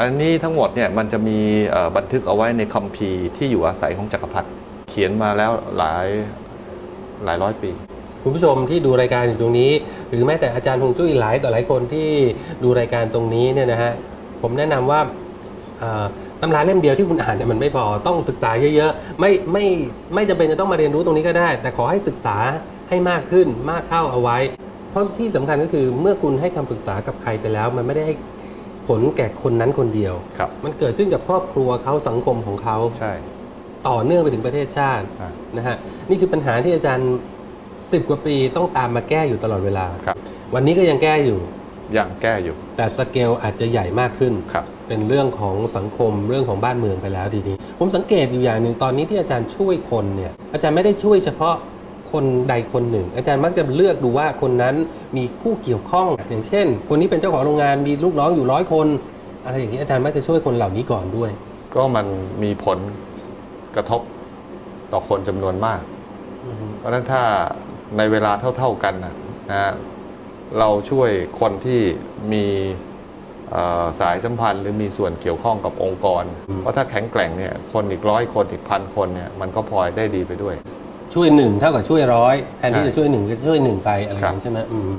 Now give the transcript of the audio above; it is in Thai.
อันนี้ทั้งหมดเนี่ยมันจะมีบันทึกเอาไว้ในคัมภีร์ที่อยู่อาศัยของจักรพรรดิเขียนมาแล้วหลายหลายร้อยปี คุณผู้ชมที่ดูรายการอยู่ตรงนี้ หรือแม้แต่อาจารย์ฮงจุ้ยหลายต่อหลายคนที่ดูรายการตรงนี้เนี่ยนะฮะผมแนะนำว่าตำราเล่มเดียวที่คุณอ่านเนี่ยมันไม่พอต้องศึกษาเยอะๆไม่ไม่ไม่จำเป็นจะต้องมาเรียนรู้ตรงนี้ก็ได้ แต่ขอให้ศึกษาให้มากขึ้นมากเข้าเอาไว้ เพราะที่สำคัญก็คือเมื่อคุณให้คำปรึกษากับใครไปแล้ว มันไม่ได้ให้ ผลแก่คนนั้นคนเดียว ครับ มันเกิดขึ้นกับครอบครัวเขาสังคมของเขา ใช่ ต่อเนื่องไปถึงประเทศชาติอะนะฮะนี่คือปัญหาที่อาจารย์สิบกว่าปีต้องตามมาแก้อยู่ตลอดเวลา ครับ วันนี้ก็ยังแก้อยู่ ยังแก้อยู่ แต่สเกลอาจจะใหญ่มากขึ้น ครับ เป็นเรื่องของสังคมเรื่องของบ้านเมืองไปแล้วทีนี้ ผมสังเกตอยู่อย่างหนึ่งตอนนี้ที่อาจารย์ช่วยคนเนี่ยอาจารย์ไม่ได้ช่วยเฉพาะ คนใดคนหนึ่ง อาจารย์มักจะเลือกดูว่าคนนั้นมีผู้เกี่ยวข้อง อย่างเช่น คนนี้เป็นเจ้าของโรงงานมีลูกน้องอยู่ร้อยคน อะไรอย่างนี้อาจารย์มักจะช่วยคนเหล่านี้ก่อนด้วย ก็มันมีผลกระทบต่อคนจำนวนมากอือฮึเพราะฉะนั้นถ้าในเวลาเท่า ๆกันนะนะฮะเราช่วยคนที่มีเอ่อสายสัมพันธ์หรือมีส่วนเกี่ยวข้องกับองค์กร เพราะถ้าแข็งแกร่งเนี่ยคนอีกร้อยคนอีกพันคนเนี่ยมันก็พลอยได้ดีไปด้วย ช่วยหนึ่งเท่ากับช่วยร้อยแทนที่ใช่จะช่วยหนึ่งก็ช่วยหนึ่งไปอะไรอย่างครับนี้ใช่ไหมอืม